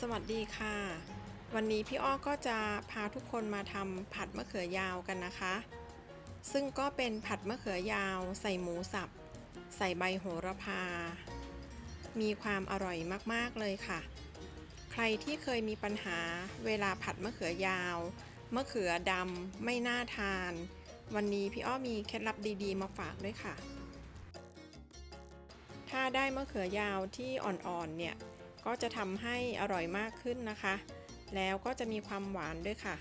สวัสดีค่ะ วันนี้พี่อ้อก็จะพาทุกคนมาทำผัดมะเขือยาวกันนะคะ ซึ่งก็เป็นผัดมะเขือยาว ใส่หมูสับ ใส่ใบโหระพา มีความอร่อยมากๆเลยค่ะ ใครที่เคยมีปัญหาเวลาผัดมะเขือยาว มะเขือดำไม่น่าทาน วันนี้พี่อ้อมีเคล็ดลับดีๆ มาฝากด้วยค่ะ ถ้าได้มะเขือยาวที่อ่อนๆเนี่ย ก็จะทำให้อร่อยมากขึ้นนะคะ แล้วก็จะมีความหวานด้วยค่ะ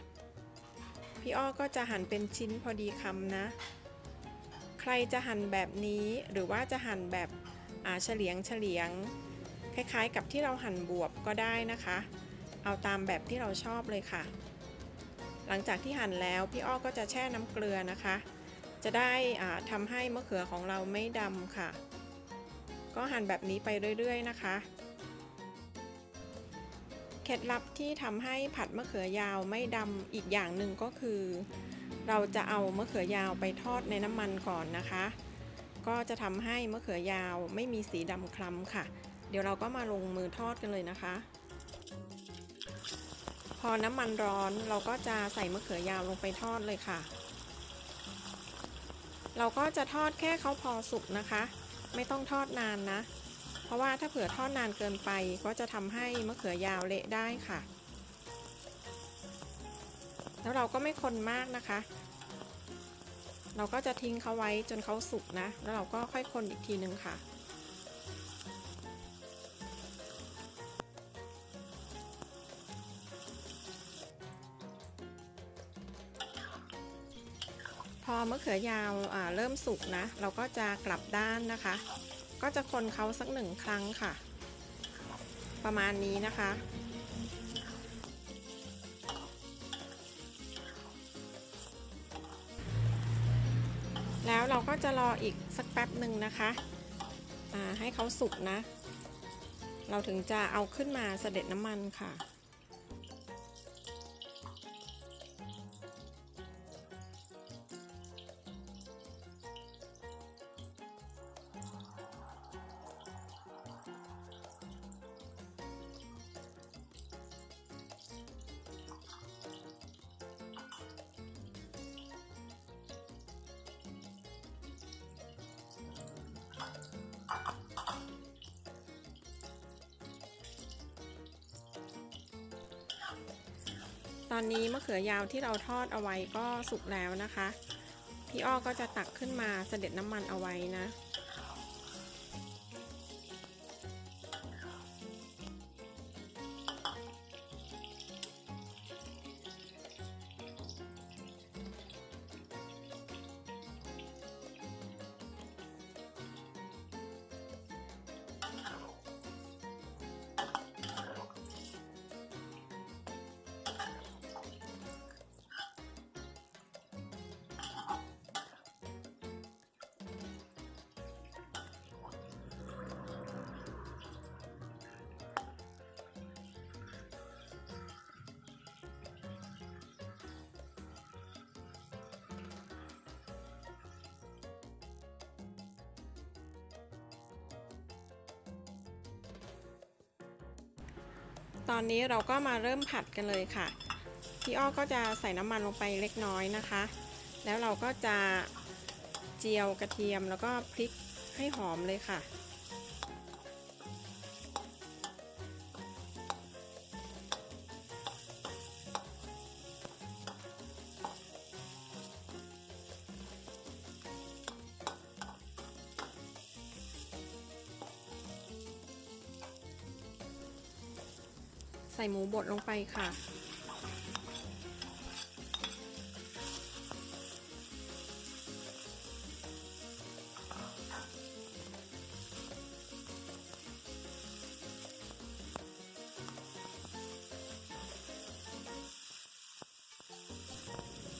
พี่อ้อก็จะหั่นเป็นชิ้นพอดีคำนะ ใครจะหั่นแบบนี้หรือว่าจะหั่นแบบอาเฉลียงเฉลียง คล้ายๆ กับที่เราหั่นบวบก็ได้นะคะ เอาตามแบบที่เราชอบเลยค่ะ หลังจากที่หั่นแล้วพี่อ้อก็จะแช่น้ำเกลือนะคะ จะได้ทำให้มะเขือของเราไม่ดำค่ะ ก็หั่นแบบนี้ไปเรื่อย ๆ นะคะ เคล็ดลับที่ทำให้ผัดมะเขือยาวไม่ดำอีกอย่างหนึ่งก็คือ เราจะเอามะเขือยาวไปทอดในน้ำมันก่อนนะคะ ก็จะทำให้มะเขือยาวไม่มีสีดำคล้ำค่ะ เดี๋ยวเราก็มาลงมือทอดกันเลยนะคะ พอน้ำมันร้อนเราก็จะใส่มะเขือยาวลงไปทอดเลยค่ะ เราก็จะทอดแค่เขาพอสุกนะคะ ไม่ต้องทอดนานนะ เพราะว่าถ้าเผื่อทอดนานเกินไปก็จะทำให้มะเขือยาวเละได้ค่ะ แล้วเราก็ไม่คนมากนะคะ เราก็จะทิ้งเขาไว้จนเขาสุกนะ แล้วเราก็ค่อยคนอีกทีนึงค่ะพอมะเขือยาวเริ่มสุกนะ เราก็จะกลับด้านนะคะ ก็จะคนเขาสักหนึ่งครั้งค่ะ ประมาณนี้นะคะ แล้วเราก็จะรออีกสักแป๊บหนึ่งนะคะให้เขาสุกนะ เราถึงจะเอาขึ้นมาเสด็จน้ำมันค่ะ ตอนนี้มะเขือยาวที่เราทอดเอาไว้ก็สุกแล้วนะคะ พี่อ้อก็จะตักขึ้นมาเสด็จน้ำมันเอาไว้นะ ตอนนี้เราก็มาเริ่มผัดกันเลยค่ะ พี่อ้อก็จะใส่น้ำมันลงไปเล็กน้อยนะคะ แล้วเราก็จะเจียวกระเทียมแล้วก็พริกให้หอมเลยค่ะ ใส่หมูบดลงไปค่ะ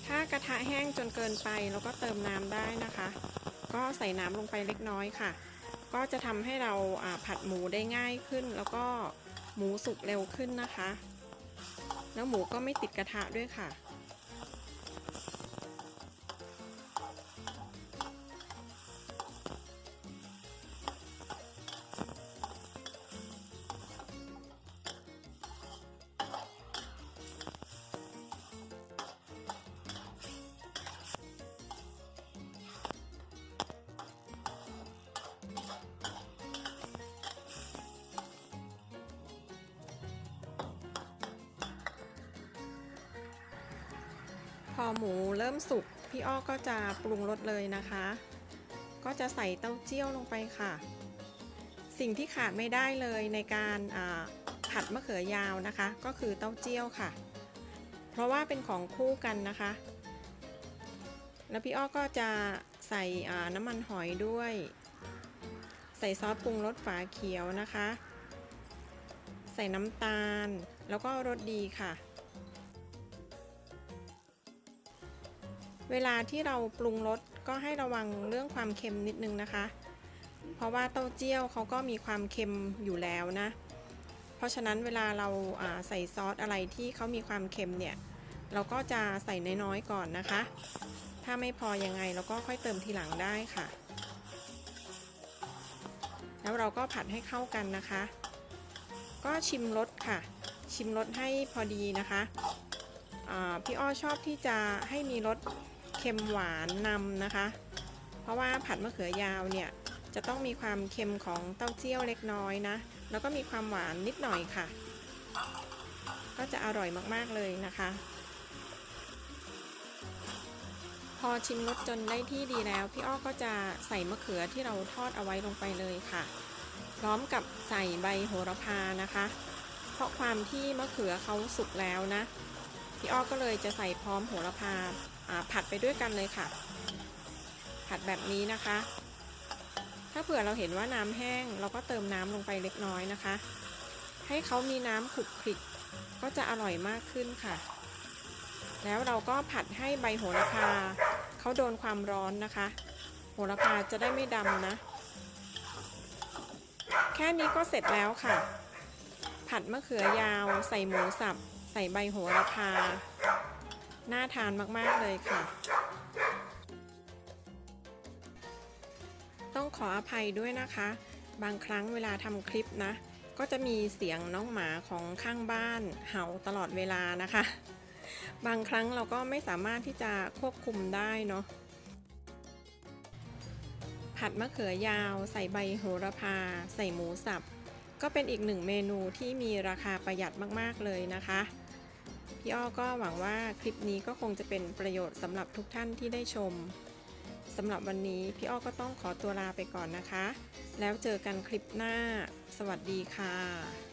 ถ้ากระทะแห้งจนเกินไปเราก็เติมน้ำได้นะคะ ก็ใส่น้ำลงไปเล็กน้อยค่ะ ก็จะทำให้เราผัดหมูได้ง่ายขึ้นแล้วก็ หมูสุกเร็วขึ้นนะคะ แล้วหมูก็ไม่ติดกระทะด้วยค่ะ อหมูเริ่มสุกพี่อ้อก็จะปรุงรสเลยนะคะ ก็จะใส่เต้าเจี้ยวลงไปค่ะ สิ่งที่ขาดไม่ได้เลยในการผัดมะเขือยาวนะคะ ก็คือเต้าเจี้ยวค่ะ เพราะว่าเป็นของคู่กันนะคะ แล้วพี่อ้อก็จะใส่น้ำมันหอยด้วย ใส่ซอสปรุงรสฝาเขียวนะคะ ใส่น้ำตาลแล้วก็รสดีค่ะ เวลาที่เราปรุงรสก็ให้ระวังเรื่องความเค็มนิดนึงนะคะ เพราะว่าเต้าเจี้ยวเขาก็มีความเค็มอยู่แล้วนะ เพราะฉะนั้นเวลาเราาใส่ซอสอะไรที่เขามีความเค็มเนี่ย เราก็จะใส่น้อยๆก่อนนะคะ ถ้าไม่พอยังไงเราก็ค่อยเติมทีหลังได้ค่ะ แล้วเราก็ผัดให้เข้ากันนะคะ ก็ชิมรสค่ะ ชิมรสให้พอดีนะคะพี่อ้อชอบที่จะให้มีรส ค็มหวานนำนะคะ เพราะว่าผัดมะเขือยาวเนี่ยจะต้องมีความเค็มของเต้าเจี้ยวเล็กน้อยนะ แล้วก็มีความหวานนิดหน่อยค่ะ ก็จะอร่อยมากๆเลยนะคะ พอชิมรสจนได้ที่ดีแล้ว พี่อ้อก็จะใส่มะเขือที่เราทอดเอาไว้ลงไปเลยค่ะ พร้อมกับใส่ใบโหระพานะคะ เพราะความที่มะเขือเขาสุกแล้วนะ พี่อ้อก็เลยจะใส่พร้อมโหระพาอ่า ผัดไปด้วยกันเลยค่ะ ผัดแบบนี้นะคะ ถ้าเผื่อเราเห็นว่าน้ำแห้ง เราก็เติมน้ำลงไปเล็กน้อยนะคะ ให้เขามีน้ำขลุกคลิกก็จะอร่อยมากขึ้นค่ะ แล้วเราก็ผัดให้ใบโหระพาเขาโดนความร้อนนะคะ โหระพาจะได้ไม่ดำนะ แค่นี้ก็เสร็จแล้วค่ะ ผัดมะเขือยาว ใส่หมูสับ ใส่ใบโหระพา น่าทานมาก ๆ เลยค่ะ ต้องขออภัยด้วยนะคะ บางครั้งเวลาทำคลิปนะ ก็จะมีเสียงน้องหมาของข้างบ้านเห่าตลอดเวลานะคะ บางครั้งเราก็ไม่สามารถที่จะควบคุมได้เนาะผัดมะเขือยาวใส่ใบโหระพา ใส่หมูสับ ก็เป็นอีกหนึ่งเมนูที่มีราคาประหยัดมาก ๆ เลยนะคะ พี่อ้อก็หวังว่าคลิปนี้ก็คงจะเป็นประโยชน์สำหรับทุกท่านที่ได้ชมสำหรับวันนี้พี่อ้อก็ต้องขอตัวลาไปก่อนนะคะ แล้วเจอกันคลิปหน้า สวัสดีค่ะ